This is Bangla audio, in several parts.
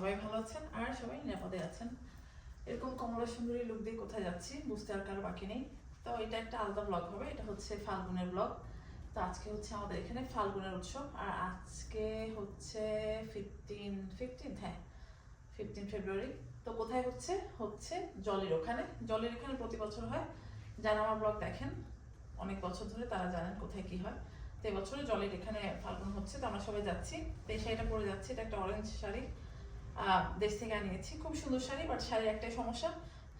সবাই ভালো আছেন? আর সবাই নিরাপদে আছেন? এরকম কমলা সুন্দরী লুক দিয়ে কোথায় যাচ্ছি? বুঝতে আর কারও বাকি নেই। তো এটা একটা আলাদা ব্লগ হবে। এটা হচ্ছে ফাল্গুনের ব্লগ তো আজকে হচ্ছে আমাদের এখানে ফাল্গুনের উৎসব। আর আজকে হচ্ছে ফিফটিন ফিফটিন হ্যাঁ ফিফটিন ফেব্রুয়ারি তো কোথায় হচ্ছে? হচ্ছে জলের ওখানে। জলের এখানে প্রতি বছর হয়। যারা আমার ব্লগ দেখেন, অনেক বছর ধরে তারা জানেন কোথায় কি হয়। তো এবছরে জলের এখানে ফাল্গুন হচ্ছে। তো আমরা সবাই যাচ্ছি। তো এই শাড়িটা পরে যাচ্ছি। এটা একটা অরেঞ্জ শাড়ি। দেশ থেকে আনিয়েছি খুব সুন্দর শাড়ি বাট শাড়ির একটাই সমস্যা,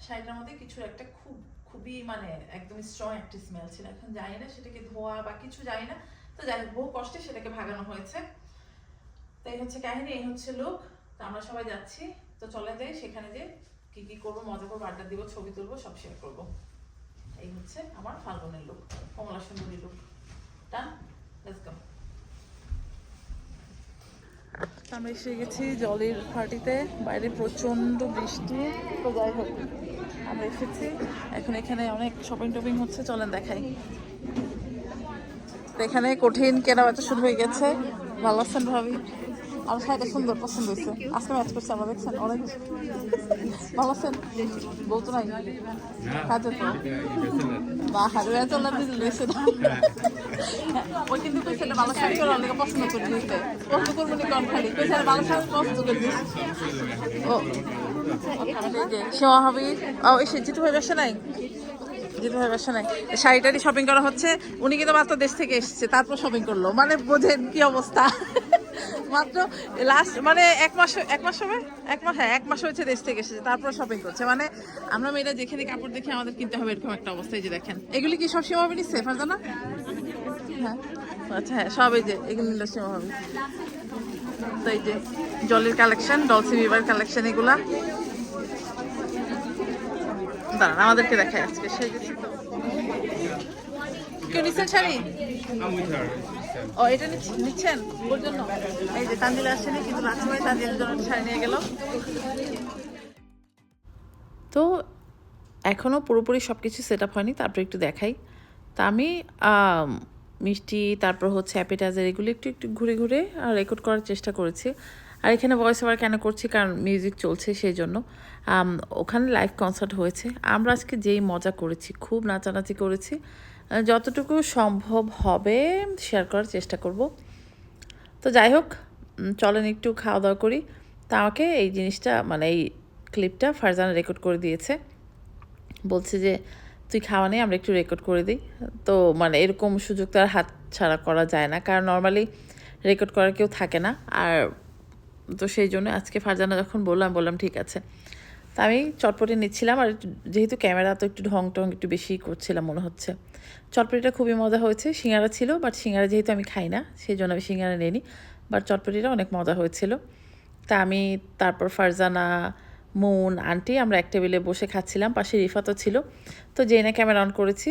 শাড়িটার মধ্যে কিছু একটা খুব, খুবই মানে একদম স্ট্রং একটা স্মেল ছিল। এখন জানি না সেটাকে ধোয়া বা কিছু জানি না। তো যাই বহু কষ্টে সেটাকে ভাগানো হয়েছে। তো এই হচ্ছে কাহিনী, এই হচ্ছে লোক তো আমরা সবাই যাচ্ছি। তো চলে যাই সেখানে যে কি কি করব, মজা করব, আড্ডা দিব, ছবি তুলবো, সব শেয়ার করব। এই হচ্ছে আমার ফাল্গুনের লোক কমলা সুন্দরী লুক আমরা এসে গেছি জলের পার্টিতে বাইরে প্রচণ্ড বৃষ্টি। তো যাই হোক, আমরা এসেছি। এখন এখানে অনেক শপিং টপিং হচ্ছে, চলেন দেখাই। এখানে কঠিন কেনা কেনাবেচা শুরু হয়ে গেছে। ভালো আছেন ভাবি। আমার শাড়িটা সুন্দর পছন্দ হয়েছে। আজকে ম্যাচ করছে আমরা দেখছেন অনেক ভালো আছেন? বলতো নাই? কাজের পর বা হারে চলার দিতে লইছে না ওই কিন্তু কইছে না ভালো শাড়ি চলার লেগে পছন্দ করে দিতে পছন্দ করব নি কম খালি। কইছে না ভালো শাড়ি পছন্দ করে দিছে ও। সেওয়া হবে ও এসে জিতু ভাই ব্যবসা নাই? জিতু ভাই ব্যবসা নাই। শাড়িটারি শপিং করা হচ্ছে। উনি কিন্তু মাত্র দেশ থেকে এসেছে তারপর শপিং করল। মানে বোঝেন কি অবস্থা। মাত্র লাস্ট মানে এক মাস এক মাস হবে? এক মাস হ্যাঁ এক মাস হয়েছে দেশ থেকে এসেছে, তারপর শপিং করছে। মানে আমরা মেয়েরা যেখানে কাপড় দেখি আমাদের কিনতে হবে, এরকম একটা অবস্থায় যে দেখেন। এগুলি কি সব সীমা হবে নিচ্ছে, ফারজানা? হ্যাঁ। আচ্ছা হ্যাঁ সব এই যে, এগুলো নিল সীমা হবে তো এই যে জলের কালেকশন ডলসি বিবার কালেকশন এগুলা। দাঁড়ান, আমাদেরকে দেখায় আজকে, সেই গেছি তো কেউ নিচ্ছেন শাড়ি. ও এটা নিচ্ছেন? ওর জন্য? এই যে আসেনি কিন্তু জন্য শাড়ি নিয়ে গেল। তো এখনও পুরোপুরি সব কিছু সেট আপ হয়নি তারপর একটু দেখাই। তা আমি মিষ্টি তারপর হচ্ছে অ্যাপিটাইজার এগুলো একটু একটু ঘুরে ঘুরে রেকর্ড করার চেষ্টা করেছি। আর এখানে ভয়েস ওভার কেন করছি কারণ মিউজিক চলছে সেই জন্য। ওখানে লাইভ কনসার্ট হয়েছে। আমরা আজকে যেই মজা করেছি খুব নাচানাচি করেছি। যতটুকু সম্ভব হবে শেয়ার করার চেষ্টা করব। তো যাই হোক চলেন একটু খাওয়া দাওয়া করি। তা আমাকে এই জিনিসটা মানে এই ক্লিপটা ফারজান রেকর্ড করে দিয়েছে। বলছে যে, তুই খাওয়া নেই, আমরা একটু রেকর্ড করে দিই। তো মানে এরকম সুযোগ তো আর হাত ছাড়া করা যায় না। কারণ নর্মালি রেকর্ড করার কেউ থাকে না। আর তো সেই জন্য আজকে ফারজানা যখন বললাম বললাম, ঠিক আছে। তা আমি চটপটি নিচ্ছিলাম আর যেহেতু ক্যামেরা তো একটু ঢং টং একটু বেশি করছিলাম মনে হচ্ছে। চটপটিটা খুবই মজা হয়েছে, সিঙ্গারা ছিল বাট সিঙ্গারা যেহেতু আমি খাই না সেই জন্য আমি সিঙ্গারা নিইনি বাট চটপটিটা অনেক মজা হয়েছিল। তা আমি তারপর ফারজানা, মুন, আন্টি আমরা এক টেবিলে বসে খাচ্ছিলাম, পাশে রিফাতও ছিল। তো যেই না ক্যামেরা অন করেছি,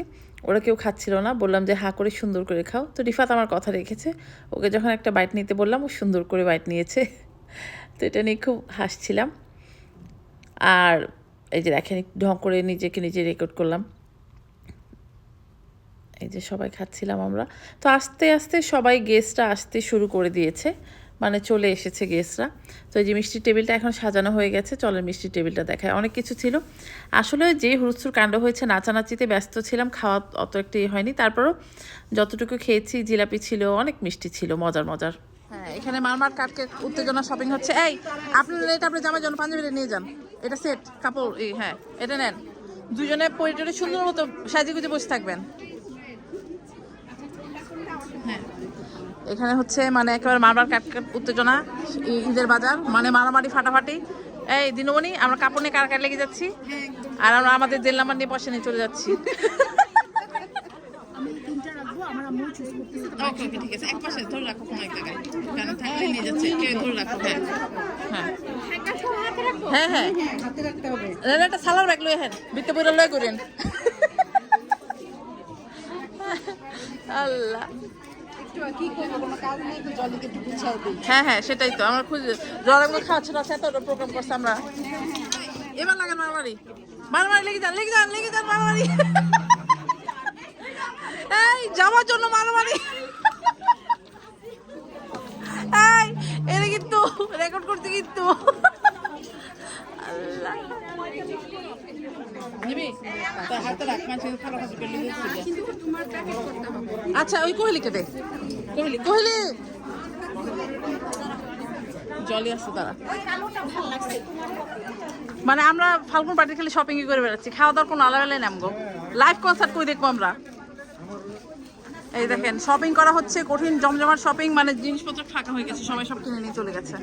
ওরা কেউ খাচ্ছিল না, বললাম যে, হা, করে সুন্দর করে খাও। তো রিফাত আমার কথা রেখেছে, ওকে যখন একটা বাইট নিতে বললাম, ও সুন্দর করে বাইট নিয়েছে। তো এটা নিয়ে খুব হাসছিলাম। আর এই যে দেখেন ঢং করে নিজেকে নিজে রেকর্ড করলাম। এই যে সবাই খাচ্ছিলাম আমরা। তো আস্তে আস্তে সবাই গেস্টরা আসতে শুরু করে দিয়েছে। মানে চলে এসেছে গেস্টরা তো এই যে মিষ্টির টেবিলটা এখন সাজানো হয়ে গেছে। চলেন মিষ্টির টেবিলটা দেখায় অনেক কিছু ছিল। আসলে যে হুড়স্থুর কাণ্ড হয়েছে, নাচানাচিতে ব্যস্ত ছিলাম। খাওয়া অত একটা হয়নি। তারপরও যতটুকু খেয়েছি, জিলাপি ছিল, অনেক মিষ্টি ছিল, মজার মজার। হ্যাঁ এখানে মারমার কাটকে উত্তেজনা শপিং হচ্ছে। এই আপনার এটা আপনি জামার জন্য পাঞ্জাবিটা নিয়ে যান। এটা সেট কাপড় এই হ্যাঁ এটা নেন। দুজনে পরিটরে সুন্দর মতো সাজিয়ে গুজে বসে থাকবেন। হ্যাঁ। এখানে হচ্ছে মানে একেবারে মারবার কাট কাট উত্তেজনা ঈদের বাজার মানে মারামারি ফাটাফাটি। এই দিনমণি আমরা কাপড় নিয়ে কারকার লেগে যাচ্ছি? আর আমরা আমাদের জেল নাম্বার নিয়ে পয়সা নিয়ে চলে যাচ্ছি। ওকে ঠিক আছে। এক পাশে ধরে রাখো কোনো এক জায়গায় থাকলে নিয়ে যাচ্ছে। কেউ ধরে রাখো হ্যাঁ। হ্যাঁ। হ্যাঁ হ্যাঁ। না, একটা ব্যাগ লয়ে হেন বিত্তে বইরা লয়ে করেন আল্লাহ। হ্যাঁ হ্যাঁ সেটাই তো আমরা খুঁজে জলের খাওয়াচ্ছে না এত প্রোগ্রাম করছে আমরা। এবার লাগান মারামারি। মারামারি লেগে যান লেগে যান লেগে যান মারামারি। এই যাওয়ার জন্য মারামারি। এটা কিন্তু রেকর্ড করতে কিন্তু। আচ্ছা ওই কোহলি কেটে কোহলি? কোহলি! জলে আসছে তারা মানে আমরা ফাল্গুন পার্টি খালি শপিং করে বেড়াচ্ছি। খাওয়া দাওয়ার কোনো আলাদা নেমগো লাইভ কনসার্ট করে দেখব আমরা? এই দেখেন শপিং করা হচ্ছে কঠিন, জমজমাট শপিং মানে জিনিসপত্র ফাঁকা হয়ে গেছে, সবাই সব কিনে নিয়ে চলে গেছে।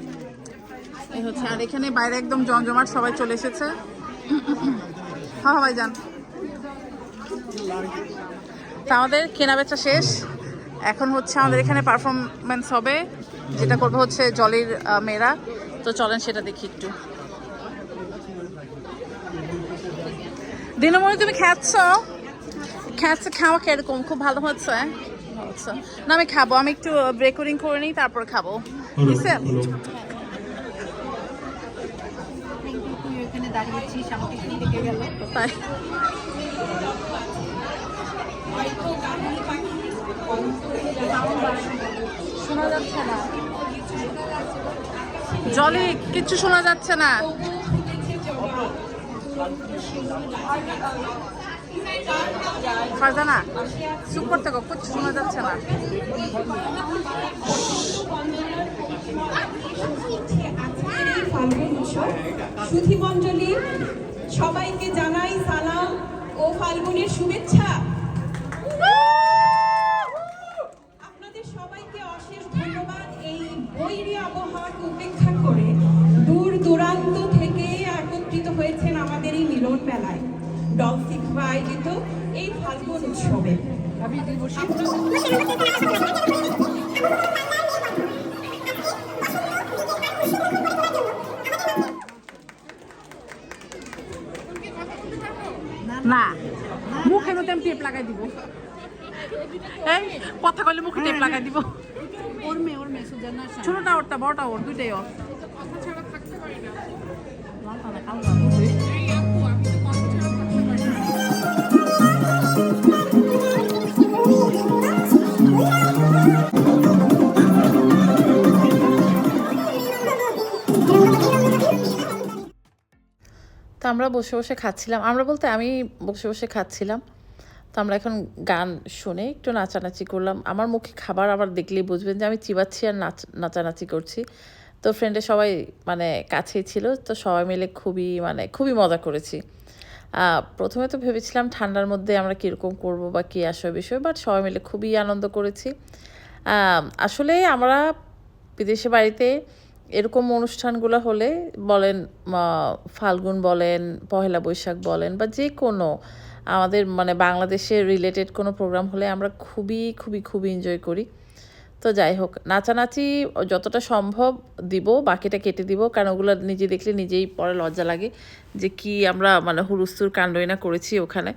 এই হচ্ছে, আর এখানে বাইরে একদম জমজমাট, সবাই চলে এসেছে। হ্যাঁ ভাই যান তা আমাদের কেনা বেচা শেষ। এখন হচ্ছে আমাদের এখানে পারফরমেন্স হবে, যেটা করবে হচ্ছে জলের মেয়েরা তো চলেন সেটা দেখি একটু। দিনমণি, তুমি খাচ্ছ খাচ্ছ খাওয়া কীরকম খুব ভালো হচ্ছে। না আমি খাব আমি একটু রেকর্ডিং করে নিই তারপর খাব। ঠিক আছে তাই। শোনা যাচ্ছে না। জলে কিচ্ছু শোনা যাচ্ছে না। ফারজানা, চুপ করতে গো কিছু শোনা যাচ্ছে না। সুধীমঞ্জলি, সবাইকে জানাই সালাম ও ফাল্গুনের শুভেচ্ছা। উৎসবে। না। মুখে মতো আমি টেপ লাগাই দিব। এই কথা কইলে মুখে টেপ লাগাই দিব। ওর মেয়ে ওর মেয়ে সুজানা ছোটটা ওরটা বড়টা ওর দুইটাই ওর। তো আমরা বসে বসে খাচ্ছিলাম। আমরা বলতে আমি বসে বসে খাচ্ছিলাম। তো আমরা এখন গান শুনে একটু নাচানাচি করলাম। আমার মুখে খাবার আবার দেখলেই বুঝবেন যে আমি চিবাচ্ছি আর নাচ, নাচানাচি করছি। তো ফ্রেন্ডে সবাই মানে কাছেই ছিল। তো সবাই মিলে খুবই মানে খুবই মজা করেছি। প্রথমে তো ভেবেছিলাম ঠান্ডার মধ্যে আমরা কীরকম করব বা কী আসবে বিষয় বাট সবাই মিলে খুবই আনন্দ করেছি। আসলে আমরা বিদেশে বাড়িতে এরকম অনুষ্ঠানগুলো হলে বলেন ফাল্গুন বলেন, পহেলা বৈশাখ বলেন বা যে কোনো আমাদের মানে বাংলাদেশের রিলেটেড কোনো প্রোগ্রাম হলে আমরা খুবই খুবই খুবই এনজয় করি। তো যাই হোক, নাচানাচি যতটা সম্ভব দিব, বাকিটা কেটে দিব, কারণ ওগুলো নিজে দেখলে নিজেই পরে লজ্জা লাগে যে কি আমরা মানে হুলুস্তুর কাণ্ডই না করেছি ওখানে।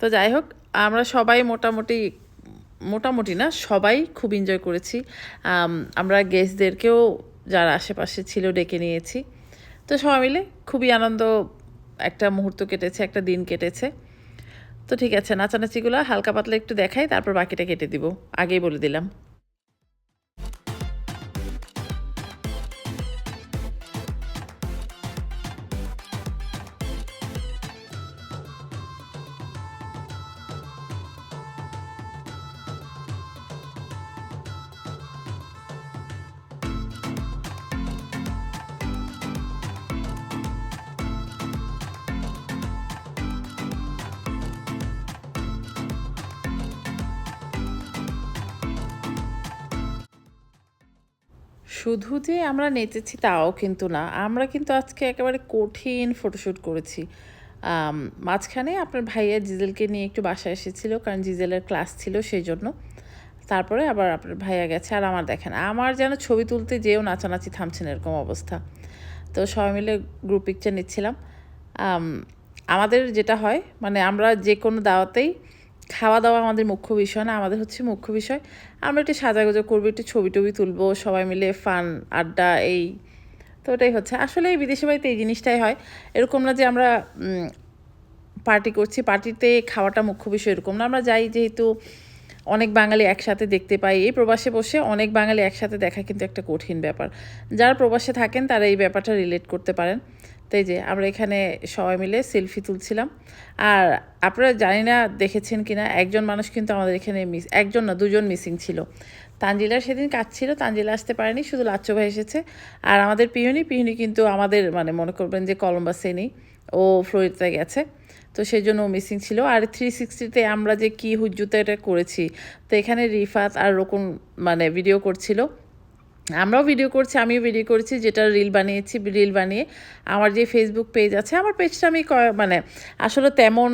তো যাই হোক, আমরা সবাই মোটামুটি মোটামুটি না, সবাই খুব এনজয় করেছি। আমরা গেস্টদেরকেও যারা আশেপাশে ছিল ডেকে নিয়েছি। তো সবাই মিলে খুবই আনন্দ, একটা মুহূর্ত কেটেছে, একটা দিন কেটেছে। তো ঠিক আছে, নাচানাচিগুলো হালকা পাতলা একটু দেখাই, তারপর বাকিটা কেটে দিব। আগেই বলে দিলাম। শুধু যে আমরা নেচেছি তাও কিন্তু না। আমরা কিন্তু আজকে একেবারে কঠিন ফটোশ্যুট করেছি। মাঝখানে আপনার ভাইয়া জিজেলকে নিয়ে একটু বাসায় এসেছিল, কারণ জিজেলের ক্লাস ছিল সেই জন্য তারপরে আবার আপনার ভাইয়া গেছে আর আমার দেখেন। আমার যেন ছবি তুলতে যেও নাচানাচি থামছেন এরকম অবস্থা। তো সবাই মিলে গ্রুপ পিকচার নিচ্ছিলাম। আমাদের যেটা হয় মানে আমরা যে কোনো দাওয়াতেই খাওয়া দাওয়া আমাদের মুখ্য বিষয় না, আমাদের হচ্ছে মুখ্য বিষয়। আমরা একটু সাজাগোজা করব, একটু ছবি টবি তুলবো, সবাই মিলে ফান, আড্ডা, এই, তো ওটাই হচ্ছে। আসলে এই বিদেশি বাড়িতে এই জিনিসটাই হয়। এরকম না যে আমরা পার্টি করছি পার্টিতে খাওয়াটা মুখ্য বিষয় এরকম না। আমরা যাই যেহেতু অনেক বাঙালি একসাথে দেখতে পাই। এই প্রবাসে বসে অনেক বাঙালি একসাথে দেখা কিন্তু একটা কঠিন ব্যাপার। যারা প্রবাসে থাকেন তারা এই ব্যাপারটা রিলেট করতে পারেন। তো এই যে আমরা এখানে সবাই মিলে সেলফি তুলছিলাম। আর আপনারা জানি না দেখেছেন কি না একজন মানুষ কিন্তু আমাদের এখানে মিস একজন না, দুজন মিসিং ছিল। তানজিলা সেদিন কাজ ছিল তানজিলা আসতে পারেনি, শুধু লাচ্চু ভাই এসেছে। আর আমাদের পিউনি পিউনি কিন্তু আমাদের মানে মনে করবেন যে কলম্বাসে নেই, ও ফ্লোরিডাতে গেছে। তো সেই জন্য মিসিং ছিল। আর থ্রি সিক্সটিতে আমরা যে কী হুজ্জুতে এটা করেছি, তো এখানে রিফাত আর রকম মানে ভিডিও করছিল। আমরাও ভিডিও করছি, আমিও ভিডিও করেছি, যেটা রিল বানিয়েছি রিল বানিয়ে আমার যে ফেসবুক পেজ আছে, আমার পেজটা আমি মানে আসলে তেমন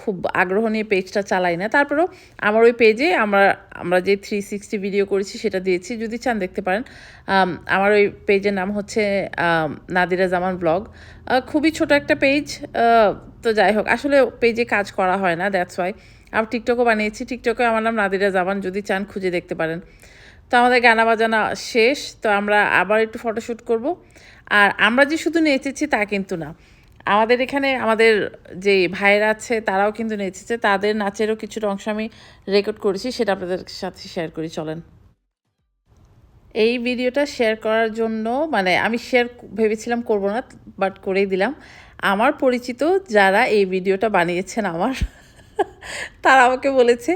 খুব আগ্রহ নিয়ে পেজটা চালাই না। তারপরেও আমার ওই পেজে আমরা আমরা যে থ্রি সিক্সটি ভিডিও করেছি, সেটা দিয়েছি। যদি চান দেখতে পারেন। আমার ওই পেজের নাম হচ্ছে নাদিরা জামান ব্লগ খুবই ছোট একটা পেজ তো যাই হোক, আসলে পেজে কাজ করা হয় না দ্যাটস ওয়াই আবার টিকটকও বানিয়েছি টিকটকে আমার নাম নাদিরা জামান যদি চান খুঁজে দেখতে পারেন। তো আমাদের গানা বাজানা শেষ, তো আমরা আবার একটু ফটোশ্যুট করব। আর আমরা যে শুধু নেচেছি তা কিন্তু না। আমাদের এখানে আমাদের যে ভাইয়েরা আছে তারাও কিন্তু নেচেছে, তাদের নাচেরও কিছুটা অংশ আমি রেকর্ড করেছি, সেটা আপনাদের সাথে শেয়ার করি, চলেন। এই ভিডিওটা শেয়ার করার জন্য মানে আমি শেয়ার ভেবেছিলাম করব না বাট করেই দিলাম। আমার পরিচিত যারা এই ভিডিওটা বানিয়েছেন আমার তারা আমাকে বলেছে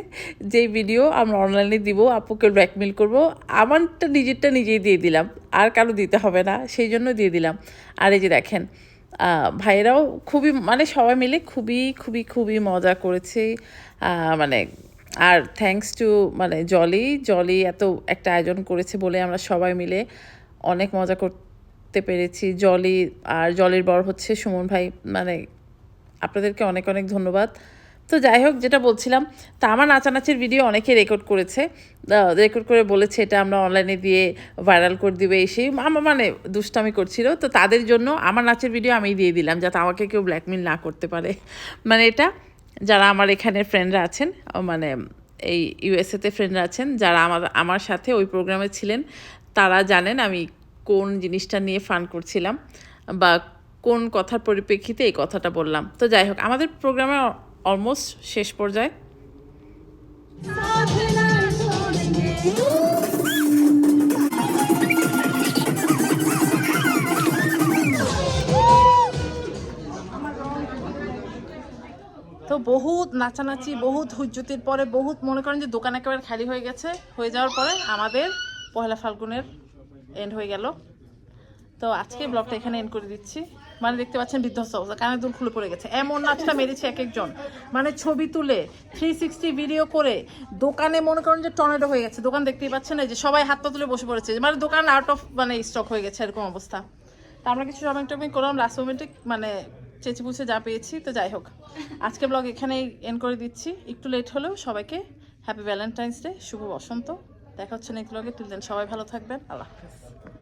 যে ভিডিও আমরা অনলাইনে দিব, আপুকে ব্ল্যাকমেল করব। আমারটা নিজেরটা নিজেই দিয়ে দিলাম, আর কারও দিতে হবে না, সেই জন্য দিয়ে দিলাম। আর এই যে দেখেন ভাইয়েরাও খুবই মানে সবাই মিলে খুবই খুবই খুবই মজা করেছে। মানে আর থ্যাঙ্কস টু মানে জলি জলি এত একটা আয়োজন করেছে বলে আমরা সবাই মিলে অনেক মজা করতে পেরেছি। জলি আর জলির বর হচ্ছে সুমন ভাই মানে আপনাদেরকে অনেক অনেক ধন্যবাদ। তো যাই হোক, যেটা বলছিলাম তা আমার নাচানাচির ভিডিও অনেকে রেকর্ড করেছে। রেকর্ড করে বলেছে এটা আমরা অনলাইনে দিয়ে ভাইরাল করে দিবে এই সেই আমার মানে দুষ্টামি করছিল। তো তাদের জন্য আমার নাচের ভিডিও আমি দিয়ে দিলাম, যাতে আমাকে কেউ ব্ল্যাকমেল না করতে পারে। মানে এটা, যারা আমার এখানে ফ্রেন্ডরা আছেন মানে এই ইউএসএতে ফ্রেন্ডরা আছেন, যারা আমার আমার সাথে ওই প্রোগ্রামে ছিলেন, তারা জানেন আমি কোন জিনিসটা নিয়ে ফান করছিলাম, বা কোন কথার পরিপ্রেক্ষিতে এই কথাটা বললাম। তো যাই হোক, আমাদের প্রোগ্রামে অলমোস্ট শেষ পর্যায়ে। তো বহুত নাচানাচি, বহুত হুজ্জতির পরে বহুত মনে করেন যে দোকান একেবারে খালি হয়ে গেছে। হয়ে যাওয়ার পরে আমাদের পহেলা ফাল্গুনের এন্ড হয়ে গেল। তো আজকে ব্লগটা এখানে এন্ড করে দিচ্ছি। মানে দেখতে পাচ্ছেন বিধ্বস্ত অবস্থা কানের দুল খুলে পড়ে গেছে। এমন নাচটা মেরেছে এক একজন মানে ছবি তুলে থ্রি সিক্সটি ভিডিও করে, দোকানে মনে করেন যে টর্নেডো হয়ে গেছে। দোকান দেখতেই পাচ্ছেন এই যে সবাই হাত পা তুলে বসে পড়েছে। মানে দোকান আউট অফ মানে স্টক হয়ে গেছে এরকম অবস্থা। তা আমরা কিছু শপিং টপিং করলাম লাস্ট মোমেন্টে মানে চেঁচে পুষে যা পেয়েছি, তো যাই হোক। আজকে ব্লগ এখানেই এন্ড করে দিচ্ছি। একটু লেট হলেও সবাইকে হ্যাপি ভ্যালেন্টাইন্স ডে শুভ বসন্ত। দেখা হচ্ছে নেক্সট ব্লগে তুলতেন সবাই ভালো থাকবেন। আল্লাহ হাফিজ।